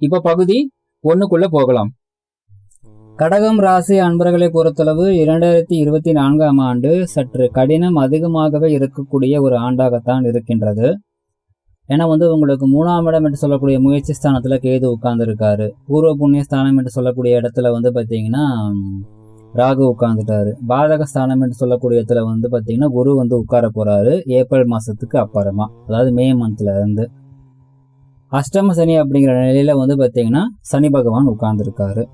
இப்ப பகுதி ஒண்ணுக்குள்ள போகலாம். கடகம் ராசி அன்பர்களை பொறுத்தளவு இரண்டாயிரத்தி இருபத்தி நான்காம் ஆண்டு சற்று கடினம் அதிகமாகவே இருக்கக்கூடிய ஒரு ஆண்டாகத்தான் இருக்கின்றது. ஏன்னா வந்து உங்களுக்கு மூணாம் இடம் என்று சொல்லக்கூடிய முயற்சி ஸ்தானத்தில் கேது உட்கார்ந்துருக்காரு. பூர்வ புண்ணிய ஸ்தானம் என்று சொல்லக்கூடிய இடத்துல வந்து பார்த்தீங்கன்னா ராகு உட்கார்ந்துட்டாரு. பாதக ஸ்தானம் என்று சொல்லக்கூடிய இடத்துல வந்து பார்த்தீங்கன்னா குரு வந்து உட்கார போறாரு. ஏப்ரல் மாசத்துக்கு அப்புறமா அதாவது மே மந்த்ல இருந்து. அஷ்டம சனி அப்படிங்கிற நிலையில் வந்து பார்த்தீங்கன்னா சனி பகவான் உட்கார்ந்துருக்காரு.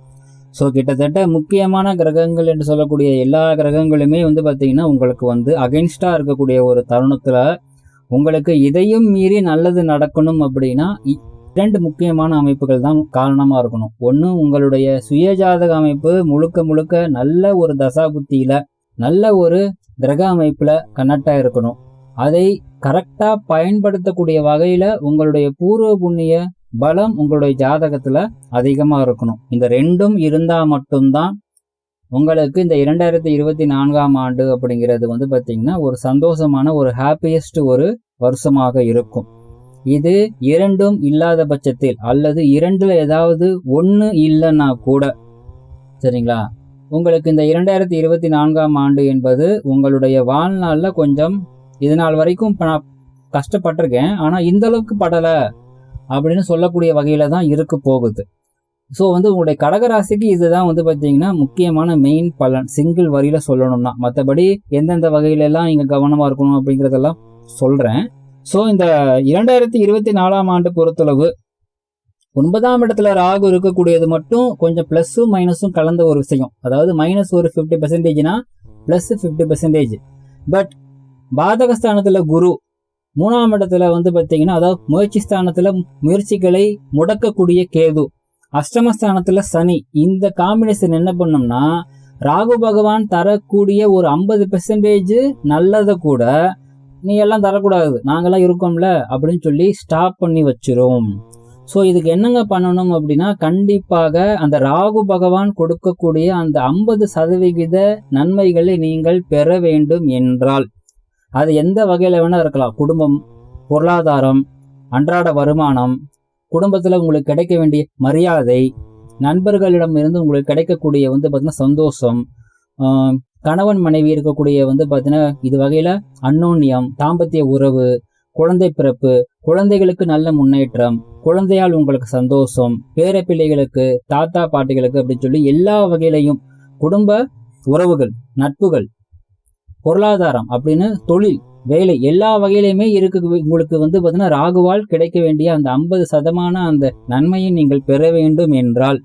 ஸோ கிட்டத்தட்ட முக்கியமான கிரகங்கள் என்று சொல்லக்கூடிய எல்லா கிரகங்களுமே வந்து பார்த்தீங்கன்னா உங்களுக்கு வந்து அகைன்ஸ்டாக இருக்கக்கூடிய ஒரு தருணத்தில் உங்களுக்கு இதையும் மீறி நல்லது நடக்கணும் அப்படின்னா இரண்டு முக்கியமான அமைப்புகள் தான் காரணமாக இருக்கணும். ஒன்று உங்களுடைய சுயஜாதக அமைப்பு முழுக்க முழுக்க நல்ல ஒரு தசா புத்தியில் நல்ல ஒரு கிரக அமைப்பில் கனெக்டாக இருக்கணும். அதை கரெக்டாக பயன்படுத்தக்கூடிய வகையில் உங்களுடைய பூர்வ புண்ணிய பலம் உங்களுடைய ஜாதகத்தில் அதிகமாக இருக்கணும். இந்த ரெண்டும் இருந்தால் மட்டும்தான் உங்களுக்கு இந்த இரண்டாயிரத்தி இருபத்தி நான்காம் ஆண்டு அப்படிங்கிறது வந்து பார்த்தீங்கன்னா ஒரு சந்தோஷமான ஒரு ஹாப்பியஸ்ட் ஒரு வருஷமாக இருக்கும். இது இரண்டும் இல்லாத பட்சத்தில் அல்லது இரண்டில் ஏதாவது ஒன்று இல்லைன்னா கூட சரிங்களா? உங்களுக்கு இந்த இரண்டாயிரத்தி இருபத்தி நான்காம் ஆண்டு என்பது உங்களுடைய வாழ்நாளில் கொஞ்சம் இது நாள் வரைக்கும் நான் கஷ்டப்பட்டிருக்கேன். ஆனால் இந்த அளவுக்கு படலை அப்படின்னு சொல்லக்கூடிய வகையில் தான் இருக்க போகுது. ஸோ வந்து உங்களுடைய கடகராசிக்கு இதுதான் வந்து பார்த்தீங்கன்னா முக்கியமான மெயின் பலன். சிங்கிள் வரியில் சொல்லணும்னா. மற்றபடி எந்தெந்த வகையிலெல்லாம் இங்கே கவனமாக இருக்கணும் அப்படிங்கிறதெல்லாம் சொல்கிறேன் ஸோ இந்த இரண்டாயிரத்தி இருபத்தி நாலாம் ஆண்டு பொறுத்தளவு ஒன்பதாம் இடத்துல ராகு இருக்கக்கூடியது மட்டும் கொஞ்சம் ப்ளஸ்ஸும் மைனஸும் கலந்த ஒரு விஷயம். அதாவது மைனஸ் ஒரு ஃபிஃப்டி பர்சன்டேஜ்னா ப்ளஸ் ஃபிஃப்டி பர்சன்டேஜ் பட் பாதகஸ்தானத்தில் குரு. மூணாம் இடத்துல வந்து பார்த்தீங்கன்னா அதாவது முயற்சி ஸ்தானத்தில் முயற்சிகளை முடக்கக்கூடிய கேது. அஷ்டமஸ்தானத்தில் சனி. இந்த காம்பினேஷன் என்ன பண்ணோம்னா ராகு பகவான் தரக்கூடிய ஒரு ஐம்பது பெர்சன்டேஜ் நல்லதை கூட நீ எல்லாம் தரக்கூடாது. நாங்களாம் இருக்கோம்ல அப்படின்னு சொல்லி ஸ்டாப் பண்ணி வச்சிரும். ஸோ இதுக்கு என்னங்க பண்ணணும் அப்படின்னா கண்டிப்பாக அந்த ராகு பகவான் கொடுக்கக்கூடிய அந்த ஐம்பது சதவிகித நன்மைகளை நீங்கள் பெற வேண்டும் என்றால். அது எந்த வகையில் வேணால் இருக்கலாம். குடும்பம் பொருளாதாரம் அன்றாட வருமானம் குடும்பத்தில் உங்களுக்கு கிடைக்க வேண்டிய மரியாதை நண்பர்களிடம் இருந்து உங்களுக்கு கிடைக்கக்கூடிய வந்து பார்த்தீங்கன்னா சந்தோஷம் கணவன் மனைவி இருக்கக்கூடிய வந்து பார்த்தீங்கன்னா இது வகையில் அன்னோன்யம் தாம்பத்திய உறவு குழந்தை பிறப்பு குழந்தைகளுக்கு நல்ல முன்னேற்றம் குழந்தையால் உங்களுக்கு சந்தோஷம் பேர பிள்ளைகளுக்கு தாத்தா பாட்டிகளுக்கு அப்படின்னு சொல்லி எல்லா வகையிலையும் குடும்ப உறவுகள் நட்புகள் பொருளாதாரம் அப்படின்னு தொழில் வேலை எல்லா வகையிலையுமே இருக்கு. உங்களுக்கு வந்து பார்த்தீங்கன்னா ராகுவால் கிடைக்க வேண்டிய அந்த ஐம்பது சதமான அந்த நன்மையை நீங்கள் பெற வேண்டும் என்றால்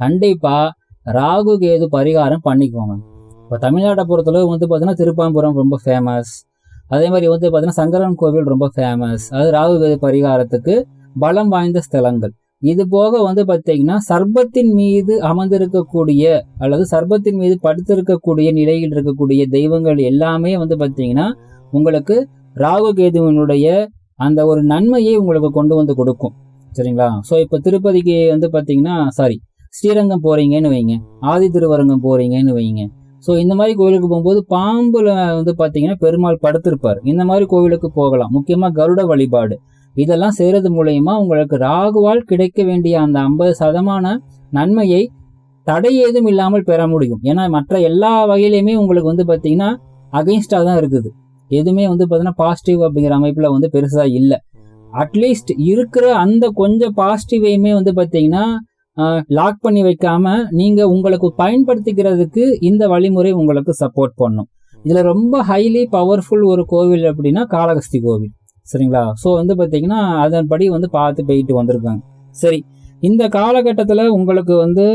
கண்டிப்பா ராகு கேது பரிகாரம் பண்ணிக்கோங்க இப்போ தமிழ்நாட்டை பொறுத்தளவு வந்து பார்த்தீங்கன்னா திருப்பாம்புரம் ரொம்ப ஃபேமஸ் அதே மாதிரி வந்து பார்த்தீங்கன்னா சங்கரன் கோவில் ரொம்ப ஃபேமஸ் அது ராகு கேது பரிகாரத்துக்கு பலம் வாய்ந்த ஸ்தலங்கள். இது போக வந்து பார்த்தீங்கன்னா சர்பத்தின் மீது அமர்ந்திருக்கக்கூடிய அல்லது சர்பத்தின் மீது படுத்திருக்கக்கூடிய நிலையில் இருக்கக்கூடிய தெய்வங்கள் எல்லாமே வந்து பார்த்தீங்கன்னா உங்களுக்கு ராகு கேதுவனுடைய அந்த ஒரு நன்மையை உங்களுக்கு கொண்டு வந்து கொடுக்கும். சரிங்களா? ஸோ இப்போ திருப்பதிக்கு வந்து பார்த்தீங்கன்னா சாரி ஸ்ரீரங்கம் போறீங்கன்னு வைங்க. ஆதி திருவரங்கம் போறீங்கன்னு வைங்க. ஸோ இந்த மாதிரி கோவிலுக்கு போகும்போது பாம்புல வந்து பார்த்தீங்கன்னா பெருமாள் படுத்திருப்பார். இந்த மாதிரி கோவிலுக்கு போகலாம். முக்கியமாக கருட வழிபாடு. இதெல்லாம் செய்கிறது மூலயமா உங்களுக்கு ராகுவால் கிடைக்க வேண்டிய அந்த ஐம்பது சதமான நன்மையை தடை ஏதும் இல்லாமல் பெற முடியும். ஏன்னா மற்ற எல்லா வகையிலையுமே உங்களுக்கு வந்து பார்த்தீங்கன்னா அகெயின்ஸ்டாக தான் இருக்குது. எதுவுமே வந்து பார்த்தீங்கன்னா பாசிட்டிவ் அப்படிங்கிற அமைப்பில் வந்து பெருசாக இல்லை. அட்லீஸ்ட் இருக்கிற அந்த கொஞ்சம் பாசிட்டிவையுமே வந்து பார்த்தீங்கன்னா லாக் பண்ணி வைக்காம நீங்கள் உங்களுக்கு பயன்படுத்திக்கிறதுக்கு இந்த வழிமுறை உங்களுக்கு சப்போர்ட் பண்ணும். இதில் ரொம்ப ஹைலி பவர்ஃபுல் ஒரு கோவில் அப்படின்னா காளகஸ்தி கோவில். சரிங்களா? ஸோ வந்து பார்த்தீங்கன்னா அதன்படி வந்து பார்த்து போயிட்டு வந்திருக்காங்க. சரி இந்த காலகட்டத்தில் உங்களுக்கு வந்து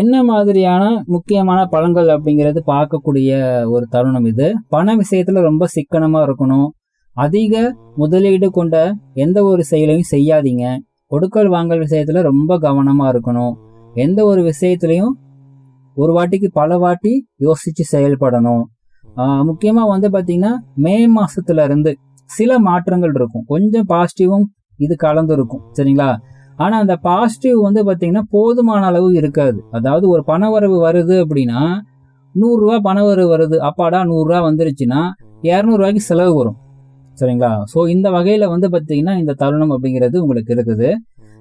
என்ன மாதிரியான முக்கியமான பழங்கள் அப்படிங்கிறது பார்க்கக்கூடிய ஒரு தருணம் இது. பண விஷயத்தில் ரொம்ப சிக்கனமாக இருக்கணும். அதிக முதலீடு கொண்ட எந்த ஒரு செயலையும் செய்யாதீங்க. கொடுக்கல் வாங்கல் விஷயத்தில் ரொம்ப கவனமாக இருக்கணும். எந்த ஒரு விஷயத்துலையும் ஒரு வாட்டிக்கு பல வாட்டி யோசித்து செயல்படணும். முக்கியமாக வந்து பார்த்திங்கன்னா மே மாதத்துலேருந்து சில மாற்றங்கள் இருக்கும். கொஞ்சம் பாசிட்டிவும் இது கலந்து இருக்கும் சரிங்களா? ஆனால் அந்த பாசிட்டிவ் வந்து பார்த்தீங்கன்னா போதுமான அளவு இருக்காது. அதாவது ஒரு பண வரவு வருது அப்படின்னா நூறுரூவா பண வரவு வருது. அப்பாடா நூறுரூவா வந்துருச்சுன்னா இரநூறுவாய்க்கு செலவு வரும். சரிங்களா? ஸோ இந்த வகையில் வந்து பார்த்தீங்கன்னா இந்த தருணம் அப்படிங்கிறது உங்களுக்கு இருக்குது.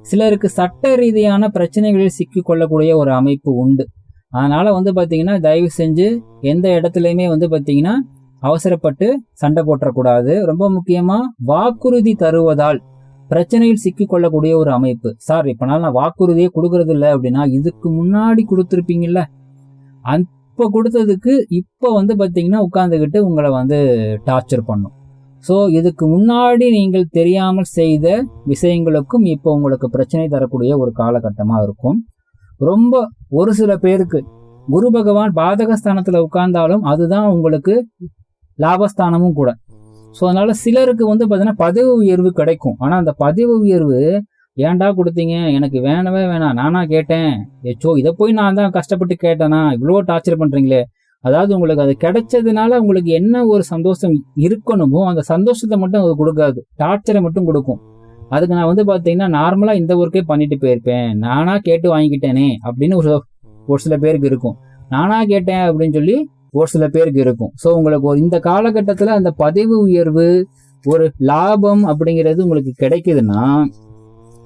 சிலருக்கு சட்ட ரீதியான பிரச்சனைகளில் சிக்கிக்கொள்ளக்கூடிய ஒரு அமைப்பு உண்டு. அதனால் வந்து பார்த்தீங்கன்னா தயவு செஞ்சு எந்த இடத்துலையுமே வந்து பார்த்தீங்கன்னா அவசரப்பட்டு சண்டை போட்டக்கூடாது ரொம்ப முக்கியமாக வாக்குறுதி தருவதால் பிரச்சனையில் சிக்கி கொள்ளக்கூடிய ஒரு அமைப்பு. சார் இப்போ நான் வாக்குறுதியே கொடுக்கறது இல்லை அப்படின்னா இதுக்கு முன்னாடி கொடுத்துருப்பீங்கல்ல? அப்போ கொடுத்ததுக்கு இப்போ வந்து பார்த்தீங்கன்னா உட்காந்துக்கிட்டு உங்களை வந்து டார்ச்சர் பண்ணும். ஸோ இதுக்கு முன்னாடி நீங்கள் தெரியாமல் செய்த விஷயங்களுக்கும் இப்போ உங்களுக்கு பிரச்சனை தரக்கூடிய ஒரு காலகட்டமாக இருக்கும். ரொம்ப ஒரு சில பேருக்கு குரு பகவான் பாதகஸ்தானத்தில் உட்கார்ந்தாலும் அதுதான் உங்களுக்கு லாபஸ்தானமும் கூட. ஸோ அதனால சிலருக்கு வந்து பார்த்தீங்கன்னா பதவி உயர்வு கிடைக்கும். ஆனால் அந்த பதவி உயர்வு ஏன்டா கொடுத்தீங்க? எனக்கு வேணவே வேணாம். நானா கேட்டேன். ஏச்சோ இதை போய் நான் தான் கஷ்டப்பட்டு கேட்டேனா? இவ்வளோ டார்ச்சர் பண்ணுறீங்களே அதாவது உங்களுக்கு அது கிடைச்சதுனால உங்களுக்கு என்ன ஒரு சந்தோஷம் இருக்கணுமோ அந்த சந்தோஷத்தை மட்டும் அது கொடுக்காது. டார்ச்சரை மட்டும் கொடுக்கும். அதுக்கு நான் வந்து பார்த்தீங்கன்னா நார்மலாக இந்த ஒர்க்கே பண்ணிட்டு போயிருப்பேன். நானா கேட்டு வாங்கிக்கிட்டேனே அப்படின்னு ஒரு ஒரு சில பேருக்கு இருக்கும். நானா கேட்டேன் அப்படின்னு சொல்லி ஒரு சில பேருக்கு இருக்கும். ஸோ உங்களுக்கு இந்த காலகட்டத்தில் அந்த பதிவு உயர்வு ஒரு லாபம் அப்படிங்கிறது உங்களுக்கு கிடைக்குதுன்னா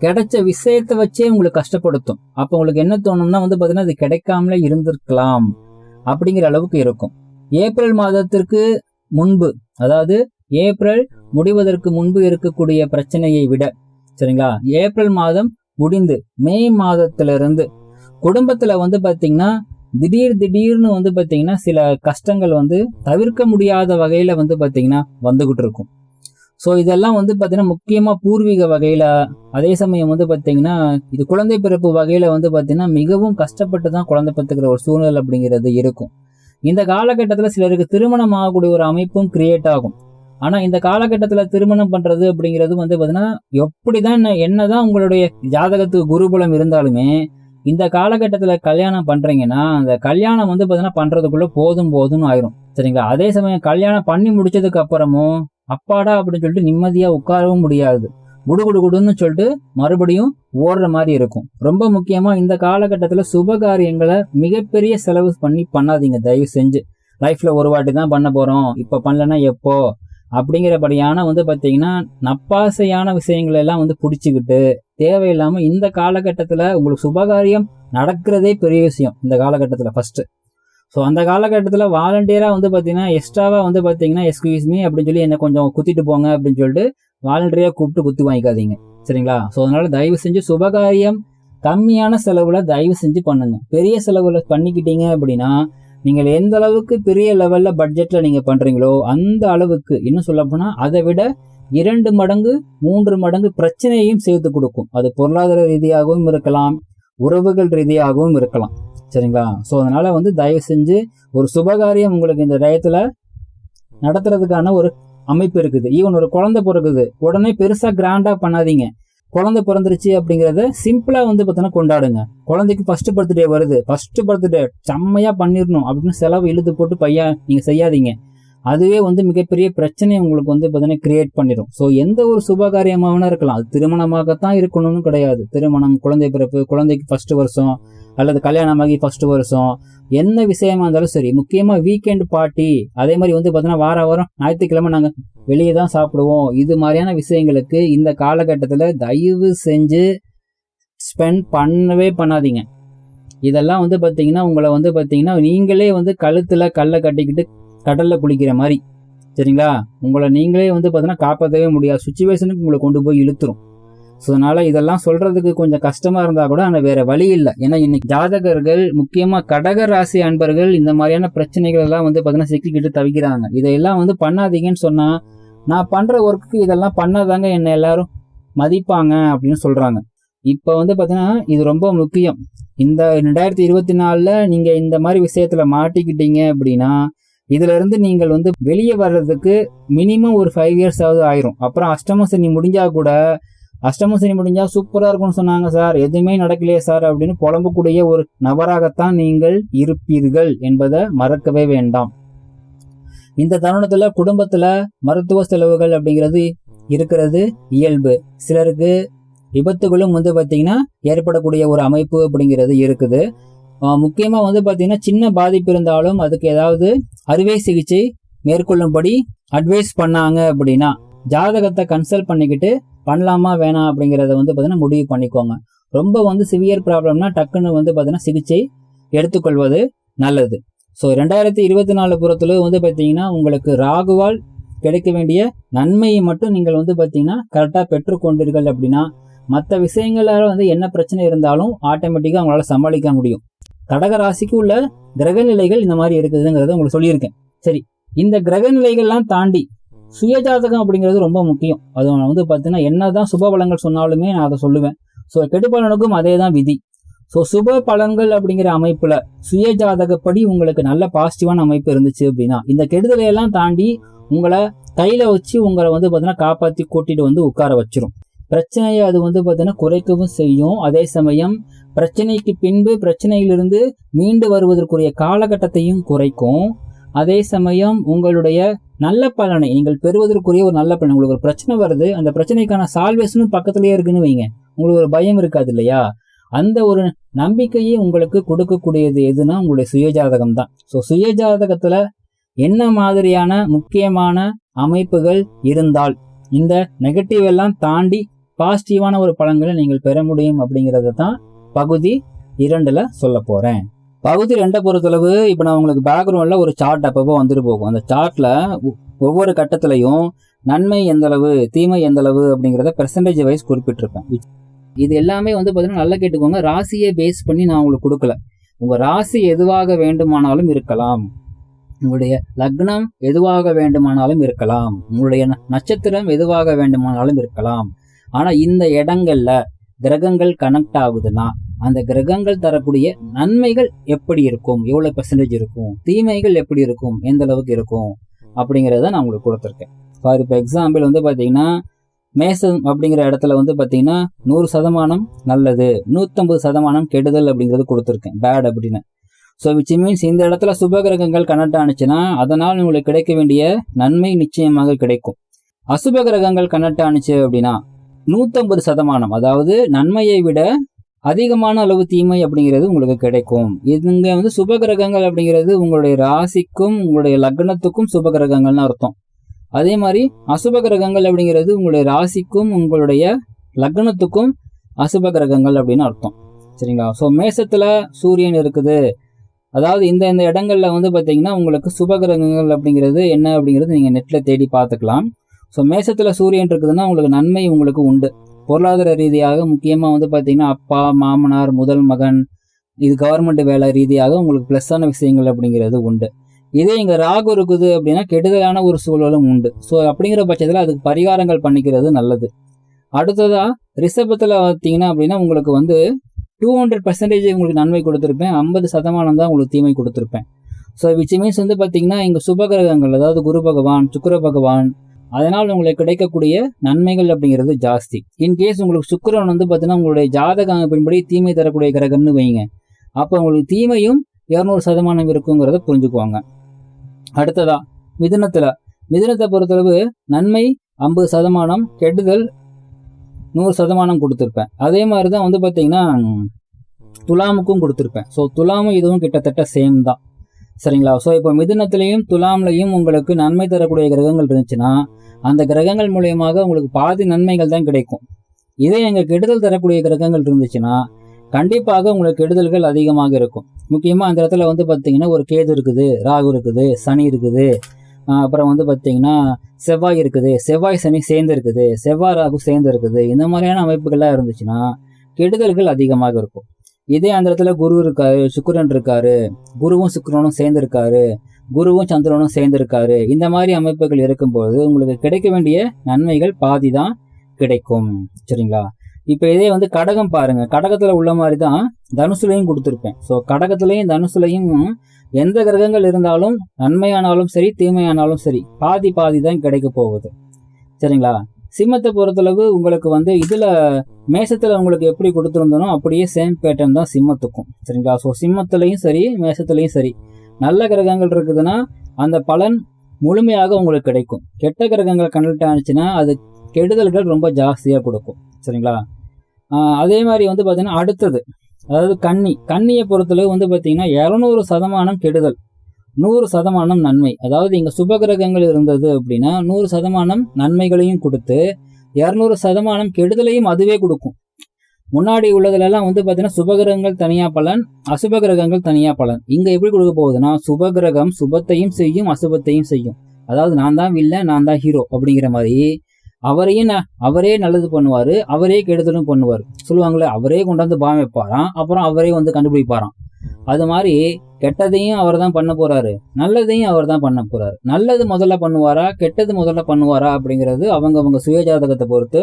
கிடைச்ச விஷயத்தை வச்சே உங்களுக்கு கஷ்டப்படுத்தும். அப்போ உங்களுக்கு என்ன தோணும்னா வந்து பார்த்தீங்கன்னா அது கிடைக்காமலே இருந்திருக்கலாம் அப்படிங்கிற அளவுக்கு இருக்கும். ஏப்ரல் மாதத்திற்கு முன்பு அதாவது ஏப்ரல் முடிவதற்கு முன்பு இருக்கக்கூடிய பிரச்சனையை விட சரிங்களா? ஏப்ரல் மாதம் முடிந்து மே மாதத்திலிருந்து குடும்பத்தில் வந்து பார்த்தீங்கன்னா திடீர் திடீர்னு வந்து பார்த்தீங்கன்னா சில கஷ்டங்கள் வந்து தவிர்க்க முடியாத வகையில் வந்து பார்த்தீங்கன்னா வந்துகிட்டு இருக்கும். ஸோ இதெல்லாம் வந்து பார்த்தீங்கன்னா முக்கியமாக பூர்வீக வகையில் அதே சமயம் வந்து பார்த்தீங்கன்னா இது குழந்தை பிறப்பு வகையில் வந்து பார்த்தீங்கன்னா மிகவும் கஷ்டப்பட்டு தான் குழந்தை பெற்றுக்கிற ஒரு சூழ்நிலை அப்படிங்கிறது இருக்கும். இந்த காலகட்டத்தில் சிலருக்கு திருமணம் ஆகக்கூடிய ஒரு அமைப்பும் கிரியேட் ஆகும். ஆனால் இந்த காலகட்டத்தில் திருமணம் பண்ணுறது அப்படிங்கிறது வந்து பார்த்தீங்கன்னா எப்படி தான் என்ன தான் உங்களுடைய ஜாதகத்துக்கு குருகுலம் இருந்தாலுமே இந்த காலகட்டத்தில் கல்யாணம் பண்ணுறீங்கன்னா அந்த கல்யாணம் வந்து பார்த்தீங்கன்னா பண்ணுறதுக்குள்ளே போதும் போதும்னு ஆயிரும். சரிங்களா? அதே சமயம் கல்யாணம் பண்ணி முடிச்சதுக்கு அப்புறமும் அப்பாடா அப்படின்னு சொல்லிட்டு நிம்மதியாக உட்காரவும் முடியாது. குடு குடு குடுன்னு சொல்லிட்டு மறுபடியும் ஓடுற மாதிரி இருக்கும். ரொம்ப முக்கியமா இந்த காலகட்டத்துல சுப காரியங்களை மிகப்பெரிய செலவு பண்ணி பண்ணாதீங்க. தயவு செஞ்சு. லைஃப்ல ஒரு வாட்டி தான் பண்ண போறோம். இப்ப பண்ணலன்னா எப்போ? அப்படிங்கிறபடியான வந்து பாத்தீங்கன்னா நப்பாசையான விஷயங்களெல்லாம் வந்து பிடிச்சிக்கிட்டு தேவையில்லாமல் இந்த காலகட்டத்தில் உங்களுக்கு சுபகாரியம் நடக்கிறதே பெரிய விஷயம் இந்த காலகட்டத்தில் ஃபஸ்ட்டு ஸோ அந்த காலகட்டத்தில் வாலண்டியராக வந்து பார்த்தீங்கன்னா எக்ஸ்ட்ராவாக வந்து பார்த்தீங்கன்னா எக்ஸ்கியூஸ் மீ அப்படின்னு சொல்லி என்ன கொஞ்சம் குத்திட்டு போங்க அப்படின்னு சொல்லிட்டு வாலண்டியராக கூப்பிட்டு குத்தி வாங்கிக்காதீங்க. சரிங்களா? ஸோ அதனால் தயவு செஞ்சு சுபகாரியம் கம்மியான செலவில் தயவு செஞ்சு பண்ணுங்க. பெரிய செலவில் பண்ணிக்கிட்டீங்க அப்படின்னா நீங்கள் எந்த அளவுக்கு பெரிய லெவலில் பட்ஜெட்டில் நீங்கள் பண்ணுறீங்களோ அந்த அளவுக்கு இன்னும் சொல்லப்போனால் அதை விட இரண்டு மடங்கு மூன்று மடங்கு பிரச்சனையையும் சேர்த்து கொடுக்கும். அது பொருளாதார ரீதியாகவும் இருக்கலாம் உறவுகள் ரீதியாகவும் இருக்கலாம். சரிங்களா? ஸோ அதனால வந்து தயவு செஞ்சு ஒரு சுபகாரியம் உங்களுக்கு இந்த டயத்தில் நடத்துறதுக்கான ஒரு அமைப்பு இருக்குது. ஈவன் ஒரு குழந்தை பிறகுது உடனே பெருசா கிராண்டா பண்ணாதீங்க. குழந்தை பிறந்துருச்சு அப்படிங்கிறத சிம்பிளா வந்து பார்த்தோன்னா கொண்டாடுங்க. குழந்தைக்கு ஃபர்ஸ்ட் பர்த்டே வருது. ஃபர்ஸ்ட் பர்த்டே செம்மையா பண்ணிடணும் அப்படின்னு செலவு இழுத்து போட்டு பையன் நீங்க செய்யாதீங்க. அதுவே வந்து மிகப்பெரிய பிரச்சனையை உங்களுக்கு வந்து பார்த்தீங்கன்னா கிரியேட் பண்ணிடும். ஸோ எந்த ஒரு சுபகாரியமாகனா இருக்கலாம். அது திருமணமாகத்தான் இருக்கணும்னு கிடையாது. திருமணம் குழந்தை பிறப்பு குழந்தைக்கு ஃபர்ஸ்ட் வருஷம் அல்லது கல்யாணமாகி ஃபர்ஸ்ட் வருஷம் என்ன விஷயமா இருந்தாலும் சரி. முக்கியமாக வீக்கெண்ட் பார்ட்டி அதே மாதிரி வந்து பார்த்தீங்கன்னா வார வாரம் ஞாயிற்றுக்கிழமை நாங்கள் வெளியே தான் சாப்பிடுவோம். இது மாதிரியான விஷயங்களுக்கு இந்த காலகட்டத்தில் தயவு செஞ்சு ஸ்பெண்ட் பண்ணவே பண்ணாதீங்க. இதெல்லாம் வந்து பார்த்தீங்கன்னா உங்களை வந்து பார்த்தீங்கன்னா நீங்களே வந்து கழுத்தில் கல்லை கட்டிக்கிட்டு கடலில் குளிக்கிற மாதிரி. சரிங்களா? உங்களை நீங்களே வந்து பார்த்தீங்கன்னா காப்பாற்றவே முடியாது. சுச்சுவேஷனுக்கு உங்களை கொண்டு போய் இழுத்துரும். ஸோ அதனால் இதெல்லாம் சொல்கிறதுக்கு கொஞ்சம் கஷ்டமாக இருந்தால் கூட ஆனால் வேறு வழி இல்லை. ஏன்னா இன்னைக்கு ஜாதகர்கள் முக்கியமாக கடக ராசி அன்பர்கள் இந்த மாதிரியான பிரச்சனைகள் எல்லாம் வந்து பார்த்தீங்கன்னா சிக்கிக்கிட்டு தவிக்கிறாங்க. இதையெல்லாம் வந்து பண்ணாதீங்கன்னு சொன்னால் நான் பண்ணுற ஒர்க்குக்கு இதெல்லாம் பண்ணாதாங்க என்னை எல்லாரும் மதிப்பாங்க அப்படின்னு சொல்கிறாங்க இப்போ வந்து பார்த்தீங்கன்னா இது ரொம்ப முக்கியம். இந்த ரெண்டாயிரத்தி இருபத்தி நாலில் நீங்கள் இந்த மாதிரி விஷயத்தில் மாட்டிக்கிட்டீங்க அப்படின்னா இதுல இருந்து நீங்கள் வந்து வெளியே வர்றதுக்கு மினிமம் ஒரு ஃபைவ் இயர்ஸ் ஆகுது ஆயிரும். அப்புறம் அஷ்டம சனி முடிஞ்சா கூட அஷ்டம சனி முடிஞ்சா சூப்பரா இருக்கும்னு சொன்னாங்க சார். எதுவுமே நடக்கலையே சார் அப்படின்னு புலம்பக்கூடிய ஒரு நபராகத்தான் நீங்கள் இருப்பீர்கள் என்பதை மறக்கவே வேண்டாம். இந்த தருணத்துல குடும்பத்துல மருத்துவ செலவுகள் அப்படிங்கிறது இருக்கிறது இயல்பு. சிலருக்கு விபத்துகளும் வந்து பார்த்தீங்கன்னா ஏற்படக்கூடிய ஒரு அமைப்பு அப்படிங்கிறது இருக்குது. முக்கியமாக வந்து பார்த்தீங்கன்னா சின்ன பாதிப்பு இருந்தாலும் அதுக்கு ஏதாவது அறுவை சிகிச்சை மேற்கொள்ளும்படி அட்வைஸ் பண்ணாங்க அப்படின்னா ஜாதகத்தை கன்சல்ட் பண்ணிக்கிட்டு பண்ணலாமா வேணாம் அப்படிங்கிறத வந்து பார்த்தீங்கன்னா முடிவு பண்ணிக்கோங்க. ரொம்ப வந்து சிவியர் ப்ராப்ளம்னா டக்குன்னு வந்து பார்த்தீங்கன்னா சிகிச்சை எடுத்துக்கொள்வது நல்லது. ஸோ ரெண்டாயிரத்தி இருபத்தி நாலு புறத்துல வந்து பார்த்தீங்கன்னா உங்களுக்கு ராகுவால் கிடைக்க வேண்டிய நன்மையை மட்டும் நீங்கள் வந்து பார்த்தீங்கன்னா கரெக்டாக பெற்றுக்கொண்டீர்கள் அப்படின்னா மற்ற விஷயங்களால் வந்து என்ன பிரச்சனை இருந்தாலும் ஆட்டோமேட்டிக்காக அவங்களால சமாளிக்க முடியும். கடக ராசிக்கு உள்ள கிரக நிலைகள் இந்த மாதிரி இருக்குதுங்கிறத உங்களுக்கு சொல்லியிருக்கேன். சரி இந்த கிரக நிலைகள்லாம் தாண்டி சுயஜாதகம் அப்படிங்கிறது ரொம்ப முக்கியம். அது வந்து பார்த்தீங்கன்னா என்னதான் சுப பலங்கள் சொன்னாலுமே நான் அதை சொல்லுவேன். ஸோ கெடுபலனுக்கும் அதே தான் விதி. ஸோ சுப பலன்கள் அப்படிங்கிற அமைப்புல சுயஜாதகப்படி உங்களுக்கு நல்ல பாசிட்டிவான அமைப்பு இருந்துச்சு அப்படின்னா இந்த கெடுதலை எல்லாம் தாண்டி உங்களை கையில வச்சு உங்களை வந்து பார்த்தீங்கன்னா காப்பாற்றி கூட்டிட்டு வந்து உட்கார வச்சிரும். பிரச்சனையை அது வந்து பார்த்தீங்கன்னா குறைக்கவும் செய்யும். அதே சமயம் பிரச்சனைக்கு பின்பு பிரச்சனையிலிருந்து மீண்டு வருவதற்குரிய காலகட்டத்தையும் குறைக்கும். அதே சமயம் உங்களுடைய நல்ல பலனை நீங்கள் பெறுவதற்குரிய ஒரு நல்ல பலன் உங்களுக்கு ஒரு பிரச்சனை வருது அந்த பிரச்சனைக்கான சால்வேஷனும் பக்கத்துலேயே இருக்குன்னு வைங்க. உங்களுக்கு ஒரு பயம் இருக்காது இல்லையா? அந்த ஒரு நம்பிக்கையை உங்களுக்கு கொடுக்கக்கூடியது எதுனா உங்களுடைய சுயஜாதகம் தான். ஸோ சுயஜாதகத்துல என்ன மாதிரியான முக்கியமான அமைப்புகள் இருந்தால் இந்த நெகட்டிவ் எல்லாம் தாண்டி பாசிட்டிவான ஒரு பலன்களை நீங்கள் பெற முடியும் அப்படிங்கிறத தான் பகுதி இரண்டில் சொல்ல போகிறேன் பகுதி ரெண்டை பொறுத்தளவு இப்போ நான் உங்களுக்கு பேக்ரவுண்டில் ஒரு சார்ட் அப்பப்போ வந்துட்டு போகும். அந்த சார்ட்டில் ஒவ்வொரு கட்டத்துலையும் நன்மை எந்தளவு தீமை எந்தளவு அப்படிங்கிறத பெர்சன்டேஜ் வைஸ் குறிப்பிட்டிருப்பேன். இது எல்லாமே வந்து பார்த்தீங்கன்னா நல்லா கேட்டுக்கோங்க. ராசியை பேஸ் பண்ணி நான் உங்களுக்கு கொடுக்கல. உங்கள் ராசி எதுவாக வேண்டுமானாலும் இருக்கலாம். உங்களுடைய லக்னம் எதுவாக வேண்டுமானாலும் இருக்கலாம். உங்களுடைய நட்சத்திரம் எதுவாக வேண்டுமானாலும் இருக்கலாம். ஆனால் இந்த இடங்களில் கிரகங்கள் கனெக்ட் ஆகுதுன்னா அந்த கிரகங்கள் தரக்கூடிய நன்மைகள் எப்படி இருக்கும்? எவ்வளவு பெர்சன்டேஜ் இருக்கும்? தீமைகள் எப்படி இருக்கும்? எந்த அளவுக்கு இருக்கும்? அப்படிங்கிறத நான் உங்களுக்கு கொடுத்துருக்கேன். ஃபார் இப்போ எக்ஸாம்பிள் வந்து பார்த்தீங்கன்னா மேசம் அப்படிங்கிற இடத்துல வந்து பார்த்தீங்கன்னா நூறு சதமானம் நல்லது நூற்றம்பது சதமானம் கெடுதல் அப்படிங்கிறது கொடுத்துருக்கேன். பேட் அப்படின்னு. ஸோ விச் மீன்ஸ் இந்த இடத்துல சுப கிரகங்கள் கனெக்ட் ஆனிச்சுன்னா அதனால் உங்களுக்கு கிடைக்க வேண்டிய நன்மை நிச்சயமாக கிடைக்கும். அசுப கிரகங்கள் கனெக்ட் ஆனிச்சு அப்படின்னா நூற்றம்பது சதமானம் அதாவது நன்மையை விட அதிகமான அளவு தீமை அப்படிங்கிறது உங்களுக்கு கிடைக்கும். இதுங்க வந்து சுப கிரகங்கள் அப்படிங்கிறது உங்களுடைய ராசிக்கும் உங்களுடைய லக்னத்துக்கும் சுப கிரகங்கள்னு அர்த்தம். அதே மாதிரி அசுப கிரகங்கள் அப்படிங்கிறது உங்களுடைய ராசிக்கும் உங்களுடைய லக்னத்துக்கும் அசுப கிரகங்கள் அப்படின்னு அர்த்தம். சரிங்களா? ஸோ மேசத்துல சூரியன் இருக்குது. அதாவது இந்த இந்த இடங்கள்ல வந்து பார்த்தீங்கன்னா உங்களுக்கு சுப கிரகங்கள் அப்படிங்கிறது என்ன அப்படிங்கிறது நீங்கள் நெட்டில் தேடி பார்த்துக்கலாம். ஸோ மேசத்துல சூரியன் இருக்குதுன்னா உங்களுக்கு நன்மை உங்களுக்கு உண்டு. பொருளாதார ரீதியாக முக்கியமாக வந்து பார்த்தீங்கன்னா அப்பா மாமனார் முதல் மகன் இது கவர்மெண்ட் வேலை ரீதியாக உங்களுக்கு ப்ளஸ்ஸான விஷயங்கள் அப்படிங்கிறது உண்டு. இதே இங்கே ராகு இருக்குது அப்படின்னா கெடுதலான ஒரு சூழலும் உண்டு. ஸோ அப்படிங்கிற பட்சத்தில் அதுக்கு பரிகாரங்கள் பண்ணிக்கிறது நல்லது. அடுத்ததாக ரிஷபத்தில் பார்த்தீங்கன்னா அப்படின்னா உங்களுக்கு வந்து டூ ஹண்ட்ரட் பர்சன்டேஜ் உங்களுக்கு நன்மை கொடுத்துருப்பேன். ஐம்பது சதமானம் தான் உங்களுக்கு தீமை கொடுத்துருப்பேன். ஸோ விச் மீன்ஸ் வந்து பார்த்தீங்கன்னா இங்கே சுபகிரகங்கள் அதாவது குரு பகவான் சுக்கர பகவான் அதனால் உங்களுக்கு கிடைக்கக்கூடிய நன்மைகள் அப்படிங்கிறது ஜாஸ்தி. இன்கேஸ் உங்களுக்கு சுக்கரன் வந்து பார்த்தீங்கன்னா உங்களுடைய ஜாதக அமைப்பின்படி தீமை தரக்கூடிய கிரகம்னு வைங்க. அப்போ உங்களுக்கு தீமையும் இரநூறு சதமானம் இருக்குங்கிறத புரிஞ்சுக்குவாங்க. அடுத்ததா மிதுனத்தில். மிதுனத்தை பொறுத்தளவு நன்மை ஐம்பது சதமானம் கெடுதல் நூறு சதமானம் கொடுத்துருப்பேன். அதே மாதிரி தான் வந்து பார்த்தீங்கன்னா துலாமுக்கும் கொடுத்துருப்பேன். ஸோ துலாமும் இதுவும் கிட்டத்தட்ட சேம் தான். சரிங்களா? ஸோ இப்போ மிதுனத்திலையும் துலாம்லையும் உங்களுக்கு நன்மை தரக்கூடிய கிரகங்கள் இருந்துச்சுன்னா அந்த கிரகங்கள் மூலியமாக உங்களுக்கு பாதி நன்மைகள் தான் கிடைக்கும். இதே எங்கள் கெடுதல் தரக்கூடிய கிரகங்கள் இருந்துச்சுன்னா கண்டிப்பாக உங்களுக்கு கெடுதல்கள் அதிகமாக இருக்கும். முக்கியமாக அந்த இடத்துல வந்து பார்த்தீங்கன்னா ஒரு கேது இருக்குது ராகு இருக்குது சனி இருக்குது. அப்புறம் வந்து பார்த்தீங்கன்னா செவ்வாய் இருக்குது. செவ்வாய் சனி சேர்ந்து இருக்குது. செவ்வாய் ராகு சேர்ந்து இருக்குது. இந்த மாதிரியான அமைப்புகள்லாம் இருந்துச்சுன்னா கெடுதல்கள் அதிகமாக இருக்கும். இதே அந்த இடத்துல குரு இருக்காரு சுக்கரன் இருக்காரு குருவும் சுக்கிரனும் சேர்ந்து இருக்காரு குருவும் சந்திரனும் சேர்ந்து இருக்காரு இந்த மாதிரி அமைப்புகள் இருக்கும்போது உங்களுக்கு கிடைக்க வேண்டிய நன்மைகள் பாதி தான் கிடைக்கும். சரிங்களா? இப்போ இதே வந்து கடகம் பாருங்க. கடகத்துல உள்ள மாதிரி தான் தனுசுலையும் கொடுத்துருப்பேன். ஸோ கடகத்துலையும் தனுசுலையும் எந்த கிரகங்கள் இருந்தாலும் நன்மையானாலும் சரி தீமையானாலும் சரி பாதி பாதி தான் கிடைக்க போகுது. சரிங்களா? சிம்மத்தை பொறுத்தளவு உங்களுக்கு வந்து இதுல மேசத்துல உங்களுக்கு எப்படி கொடுத்துருந்தனோ அப்படியே சேம் பேட்டர்ன் தான் சிம்மத்துக்கும். சரிங்களா? ஸோ சிம்மத்துலையும் சரி மேசத்துலையும் சரி. நல்ல கிரகங்கள் இருக்குதுன்னா அந்த பலன் முழுமையாக உங்களுக்கு கிடைக்கும். கெட்ட கிரகங்கள் கனெக்ட் ஆனிச்சுன்னா அது கெடுதல்கள் ரொம்ப ஜாஸ்தியாக கொடுக்கும். சரிங்களா? அதே மாதிரி வந்து பார்த்தீங்கன்னா அடுத்தது அதாவது கன்னி. கன்னியை பொறுத்தளவு வந்து பார்த்தீங்கன்னா இரநூறு சதமானம் கெடுதல். நூறு சதமானம் நன்மை. அதாவது இங்கே சுபகிரகங்கள் இருந்தது அப்படின்னா நூறு சதமானம் நன்மைகளையும் கொடுத்து இரநூறு சதமானம் கெடுதலையும் அதுவே கொடுக்கும். முன்னாடி உள்ளதுலலாம் வந்து பார்த்தீங்கன்னா சுபகிரகங்கள் தனியா பலன் அசுபகிரகங்கள் தனியா பலன். இங்க எப்படி கொடுக்க போகுதுன்னா சுபகிரகம் சுபத்தையும் செய்யும் அசுபத்தையும் செய்யும். அதாவது நான் தான் வில்ல நான் தான் ஹீரோ அப்படிங்கிற மாதிரி அவரையும் ந- அவரே நல்லது பண்ணுவாரு அவரே கெடுதலும் பண்ணுவார். சொல்லுவாங்களே அவரே கொண்டாந்து பாம் வைப்பாராம் அப்புறம் அவரே வந்து கண்டுபிடிப்பாராம். அது மாதிரி கெட்டதையும் அவர் தான் பண்ண போறாரு. நல்லதையும் அவர் தான் பண்ண போறாரு. நல்லது முதல்ல பண்ணுவாரா கெட்டது முதல்ல பண்ணுவாரா அப்படிங்கிறது அவங்க அவங்க சுயஜாதகத்தை பொறுத்து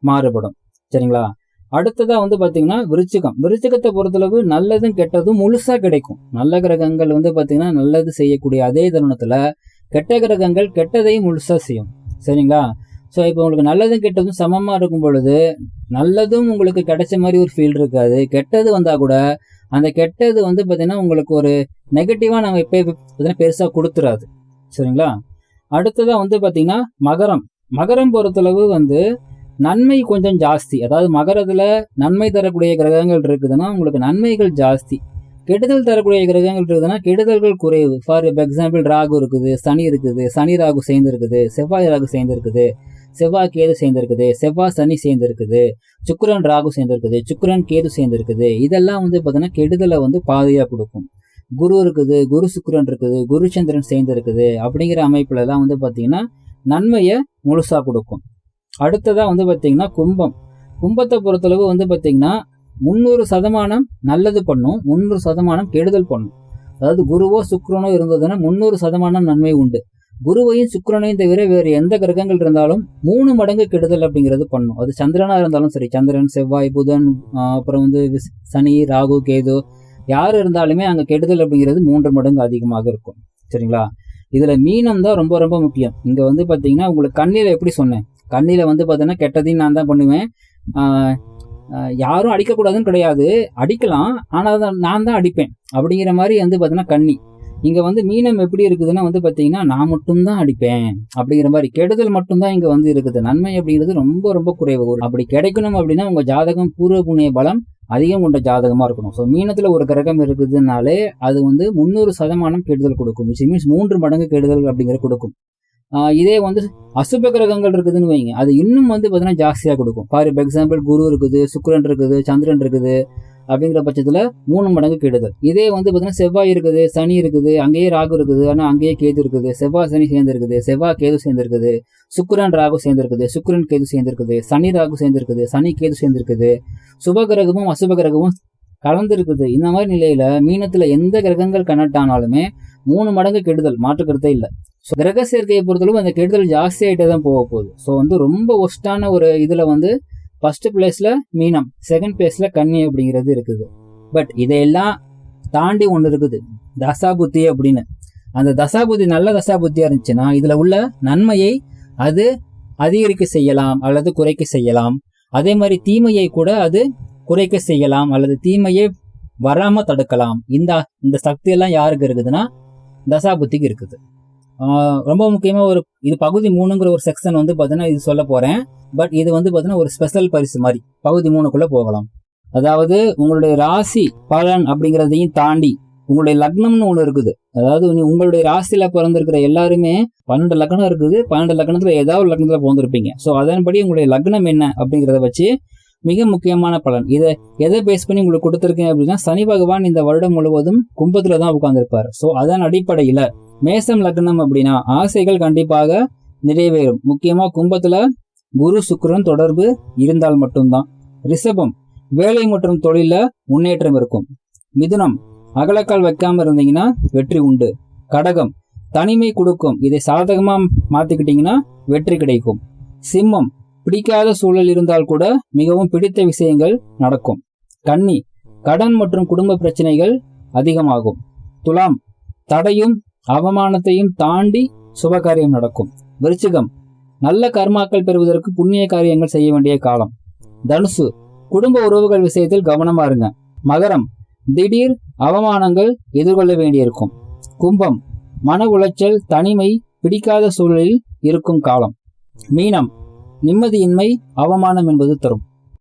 மாறுபடும். சரிங்களா? அடுத்ததா வந்து பாத்தீங்கன்னா விருச்சிகம். விருச்சிகத்தை பொறுத்தளவு நல்லதும் கெட்டதும் முழுசா கிடைக்கும். நல்ல கிரகங்கள் வந்து பாத்தீங்கன்னா நல்லது செய்யக்கூடிய அதே தருணத்துல கெட்ட கிரகங்கள் கெட்டதையும் முழுசா செய்யும். சரிங்களா? ஸோ இப்போ உங்களுக்கு நல்லதும் கெட்டதும் சமமாக இருக்கும் பொழுது நல்லதும் உங்களுக்கு கிடைச்ச மாதிரி ஒரு ஃபீல் இருக்காது. கெட்டது வந்தால் கூட அந்த கெட்டது வந்து பார்த்திங்கன்னா உங்களுக்கு ஒரு நெகட்டிவாக நம்ம இப்போ பார்த்தீங்கன்னா பெருசாக கொடுத்துறாது. சரிங்களா? அடுத்ததாக வந்து பார்த்திங்கன்னா மகரம். மகரம் பொறுத்தளவு வந்து நன்மை கொஞ்சம் ஜாஸ்தி. அதாவது மகரத்தில் நன்மை தரக்கூடிய கிரகங்கள் இருக்குதுன்னா உங்களுக்கு நன்மைகள் ஜாஸ்தி. கெடுதல் தரக்கூடிய கிரகங்கள் இருக்குதுன்னா கெடுதல்கள் குறைவு. ஃபார் எக்ஸாம்பிள் ராகு இருக்குது சனி இருக்குது சனி ராகு சேர்ந்து இருக்குது செவ்வாய் ராகு சேர்ந்து இருக்குது செவ்வாய் கேது சேர்ந்துருக்குது செவ்வாய் சனி சேர்ந்துருக்குது சுக்கரன் ராகு சேர்ந்துருக்குது சுக்கரன் கேது சேர்ந்துருக்குது. இதெல்லாம் வந்து பார்த்தீங்கன்னா கெடுதலை வந்து பாதையாக கொடுக்கும். குரு இருக்குது குரு சுக்கரன் இருக்குது குரு சந்திரன் சேர்ந்து இருக்குது அப்படிங்கிற அமைப்புலலாம் வந்து பார்த்தீங்கன்னா நன்மையை முழுசாக கொடுக்கும். அடுத்ததாக வந்து பார்த்தீங்கன்னா கும்பம். கும்பத்தை பொறுத்தளவு வந்து பார்த்தீங்கன்னா முந்நூறு சதமானம் நல்லது பண்ணும் முந்நூறு சதமானம் கெடுதல் பண்ணும். அதாவது குருவோ சுக்கரனோ இருந்ததுன்னா முந்நூறு சதமானம் நன்மை உண்டு. குருவையும் சுக்கிரனையும் தவிர வேறு எந்த கிரகங்கள் இருந்தாலும் மூணு மடங்கு கெடுதல் அப்படிங்கிறது பண்ணும். அது சந்திரனாக இருந்தாலும் சரி சந்திரன் செவ்வாய் புதன் அப்புறம் வந்து விஸ்- சனி ராகு கேது யார் இருந்தாலுமே அங்கே கெடுதல் அப்படிங்கிறது மூன்று மடங்கு அதிகமாக இருக்கும். சரிங்களா? இதில் மீனம் தான் ரொம்ப ரொம்ப முக்கியம். இங்கே வந்து பார்த்தீங்கன்னா உங்களுக்கு கண்ணியில் எப்படி சொன்னேன்? கண்ணியில் வந்து பார்த்தீங்கன்னா கெட்டதையும் நான் தான் பண்ணுவேன். யாரும் அடிக்கக்கூடாதுன்னு கிடையாது. அடிக்கலாம் ஆனால் நான் தான் அடிப்பேன். அப்படிங்கிற மாதிரி வந்து பார்த்தீங்கன்னா கண்ணி இங்கே வந்து மீனம் எப்படி இருக்குதுன்னா வந்து பார்த்தீங்கன்னா நான் மட்டும்தான் அடிப்பேன். அப்படிங்கிற மாதிரி கெடுதல் மட்டும்தான் இங்கே வந்து இருக்குது. நன்மை அப்படிங்கிறது ரொம்ப ரொம்ப குறைவு. அப்படி கிடைக்கணும் அப்படின்னா உங்கள் ஜாதகம் பூர்வ புண்ணிய பலம் அதிகம் கொண்ட ஜாதகமாக இருக்கணும். ஸோ மீனத்தில் ஒரு கிரகம் இருக்குதுனாலே அது வந்து முந்நூறு சதமானம் கெடுதல் கொடுக்கும். Which மீன்ஸ் மூன்று மடங்கு கெடுதல் அப்படிங்கிற கொடுக்கும். இதே வந்து அசுப கிரகங்கள் இருக்குதுன்னு வைங்க. அது இன்னும் வந்து பார்த்தீங்கன்னா ஜாஸ்தியாக கொடுக்கும். ஃபார் எக்ஸாம்பிள் குரு இருக்குது சுக்கரன் இருக்குது சந்திரன் இருக்குது. அப்படிங்கிற பட்சத்தில் மூணு மடங்கு கெடுதல். இதே வந்து பார்த்தீங்கன்னா செவ்வாய் இருக்குது சனி இருக்குது அங்கேயே ராகு இருக்குது ஆனால் அங்கேயே கேது இருக்குது. செவ்வாய் சனி சேர்ந்துருக்குது செவ்வாய் கேது சேர்ந்துருக்குது சுக்கரன் ராகு சேர்ந்துருக்குது சுக்கரன் கேது சேர்ந்துருக்குது சனி ராகு சேர்ந்துருக்குது சனி கேது சேர்ந்துருக்குது. சுப கிரகமும் அசுப கிரகமும் கலந்துருக்குது. இந்த மாதிரி நிலையில மீனத்துல எந்த கிரகங்கள் கனெக்ட் ஆனாலுமே மூணு மடங்கு கெடுதல் மாற்றுக்கிறதே இல்லை. ஸோ கிரக சேர்க்கையை பொறுத்தளவு அந்த கெடுதல் ஜாஸ்தி ஆகிட்டே தான் போக போகுது. ஸோ வந்து ரொம்ப ஒஸ்டான ஒரு இதில் வந்து ஃபர்ஸ்ட் பிளேஸ்ல மீனம் செகண்ட் பிளேஸ்ல கன்னி அப்படிங்கிறது இருக்குது. பட் இதையெல்லாம் தாண்டி ஒன்று இருக்குது. தசாபுத்தி அப்படின்னு. அந்த தசாபுத்தி நல்ல தசாபுத்தியா இருந்துச்சுன்னா இதுல உள்ள நன்மையை அது அதிகரிக்க செய்யலாம் அல்லது குறைக்க செய்யலாம். அதே மாதிரி தீமையை கூட அது குறைக்க செய்யலாம் அல்லது தீமையை வராம தடுக்கலாம். இந்த இந்த சக்தி எல்லாம் யாருக்கு இருக்குதுன்னா தசாபுத்திக்கு இருக்குது. ரொம்ப முக்கியமாக ஒரு இது பகுதி மூணுங்கிற ஒரு செக்ஷன் வந்து பார்த்தீங்கன்னா இது சொல்ல போகிறேன் பட் இது வந்து பார்த்தீங்கன்னா ஒரு ஸ்பெஷல் பரிசு மாதிரி. பகுதி மூணுக்குள்ளே போகலாம். அதாவது உங்களுடைய ராசி பலன் அப்படிங்கிறதையும் தாண்டி உங்களுடைய லக்னம்னு ஒன்று இருக்குது. அதாவது உங்களுடைய ராசியில பிறந்திருக்கிற எல்லாருமே பன்னெண்டு லக்னம் இருக்குது. பன்னெண்டு லக்னத்துல ஏதாவது ஒரு லக்னத்துல பிறந்திருப்பீங்க. ஸோ அதன்படி உங்களுடைய லக்னம் என்ன அப்படிங்கிறத வச்சு மிக முக்கியமான பலன். இதை எதை பேஸ் பண்ணி உங்களுக்கு கொடுத்துருக்கேன் அப்படின்னா சனி பகவான் இந்த வருடம் முழுவதும் கும்பத்துல தான் உட்கார்ந்துருப்பார். ஸோ அதன் அடிப்படையில மேசம் லக்னம் அப்படின்னா ஆசைகள் கண்டிப்பாக நிறைவேறும். முக்கியமா கும்பத்துல குரு சுக்கரன் தொடர்பு இருந்தால் மட்டும்தான். ரிஷபம் வேலை மற்றும் தொழில முன்னேற்றம் இருக்கும். மிதுனம் அகலக்கால் வைக்காம இருந்தீங்கன்னா வெற்றி உண்டு. கடகம் தனிமை கொடுக்கும். இதை சாதகமா மாத்திக்கிட்டீங்கன்னா வெற்றி கிடைக்கும். சிம்மம் பிடிக்காத சூழல் இருந்தால் கூட மிகவும் பிடித்த விஷயங்கள் நடக்கும். கன்னி கடன் மற்றும் குடும்ப பிரச்சனைகள் அதிகமாகும். துலாம் தடையும் அவமானத்தையும் தாண்டி சுபகாரியம் நடக்கும். விருச்சிகம் நல்ல கர்மாக்கள் பெறுவதற்கு புண்ணிய காரியங்கள் செய்ய வேண்டிய காலம். தனுசு குடும்ப உறவுகள் விஷயத்தில் கவனமா இருங்க. மகரம் திடீர் அவமானங்கள் எதிர்கொள்ள வேண்டியிருக்கும். கும்பம் மன உளைச்சல் தனிமை பிடிக்காத சூழலில் இருக்கும் காலம். மீனம் நிம்மதியின்மை அவமானம் என்பது தரும்.